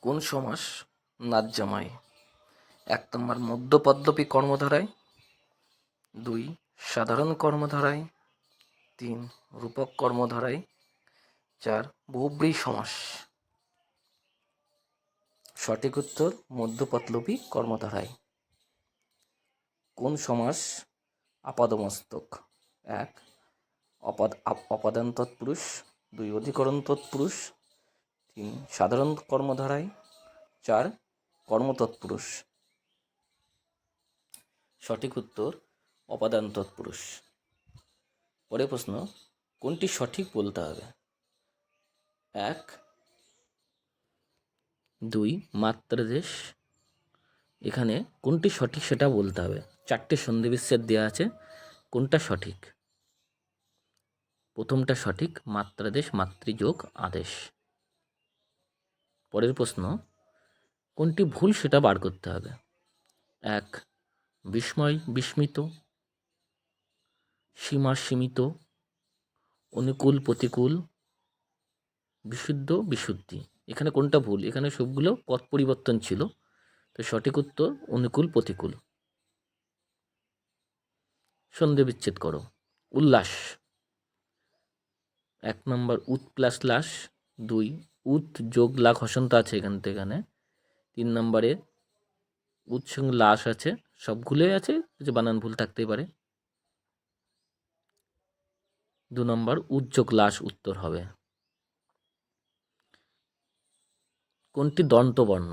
কোন সমাস নাচ জামায় এক নম্বর মধ্যপদ্মপী কর্মধারায়। দুই, সাধারণ কর্মধারায়। তিন, রূপক কর্মধারায়। চার, বহুব্রী সমাস। সঠিক উত্তর মধ্যপদলোপী কর্মধারায়। কোন সমাস? আপাদমস্তক। এক, অপাদ, অপাদান তৎপুরুষ। দুই, অধিকরণ তৎপুরুষ। তিন, সাধারণ কর্মধারায় চার, কর্মতৎপুরুষ। সঠিক উত্তর অপাদান তৎপুরুষ পরের প্রশ্ন, কোনটি সঠিক বলতে হবে? এক, দুই, মাত্রাদেশ। এখানে কোনটি সঠিক সেটা বলতে হবে। চারটে সন্ধি বিচ্ছেদ দেওয়া আছে, কোনটা সঠিক? প্রথমটা সঠিক, মাত্রাদেশ, মাতৃযোগ, আদেশ। পরের প্রশ্ন, কোনটি ভুল সেটা বার করতে হবে? এক, বিস্ময় বিস্মিত, সীমা সীমিত, অনুকূল প্রতিকূল, বিশুদ্ধ বিশুদ্ধি। এখানে কোনটা ভুল? এখানে সবগুলো পথ পরিবর্তন ছিল, তো সঠিক উত্তর অনুকূল প্রতিকূল। সন্ধি বিচ্ছেদ করো। উল্লাস। এক নম্বর উত প্লাস লাস দুই উত যোগ, লাখ, হসন্ত আছে এখান থেকে, এখানে। তিন নম্বরে উত সঙ্গে, লাশ আছে। সবগুলোই আছে, কিছু বানান ভুল থাকতেই পারে। দু নম্বর উদ্যোগ লাশ উত্তর হবে। কোনটি দন্তবর্ণ?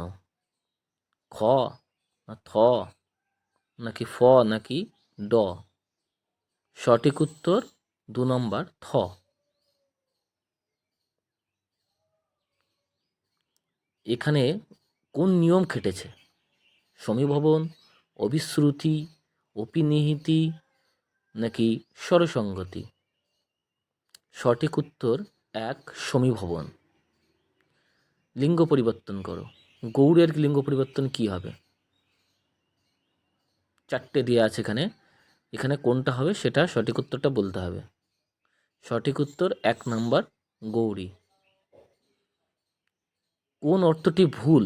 খ, না থ, নাকি ফ, নাকি ড? সঠিক উত্তর দু নম্বর, থ। এখানে কোন নিয়ম খেটেছে? সমীভবন, অবিশ্রুতি, অপিনিহিতি নাকি স্বরসঙ্গতি? সঠিক উত্তর, এক, সমীভবন। লিঙ্গ পরিবর্তন করো। গৌড়ের লিঙ্গ পরিবর্তন কি হবে? চারটে দেওয়া আছে এখানে। এখানে কোনটা হবে সেটা সঠিক উত্তরটা বলতে হবে। সঠিক উত্তর, এক নম্বর গৌরী কোন অর্থটি ভুল?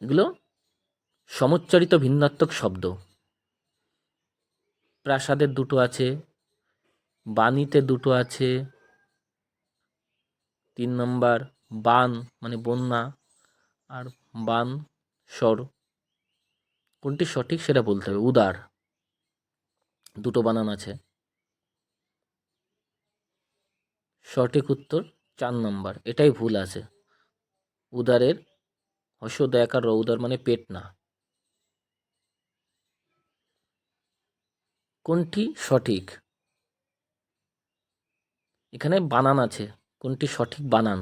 এগুলো সমুচ্চারিত ভিন্নাত্মক শব্দ। প্রাসাদের দুটো আছে, বাণীতে দুটো আছে, তিন নম্বর বান মানে বন্যা আর বান স্বর। কোনটি সঠিক সেটা বলতে হবে, উদার। দুটো বানান আছে। সঠিক উত্তর চার নম্বর, এটাই ভুল আছে। উদারের হস্য দয়াকার র উদার মানে পেট না। কোনটি সঠিক? এখানে বানান আছে, কোনটি সঠিক বানান।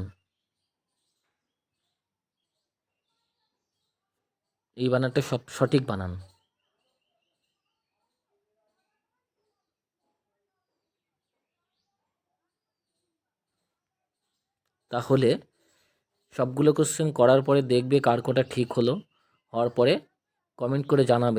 এই বানানটা সব সঠিক বানান। তাহলে সবগুলো কোশ্চেন করার পরে দেখবে কার কোটা ঠিক হলো। হওয়ার পরে কমেন্ট করে জানাবে।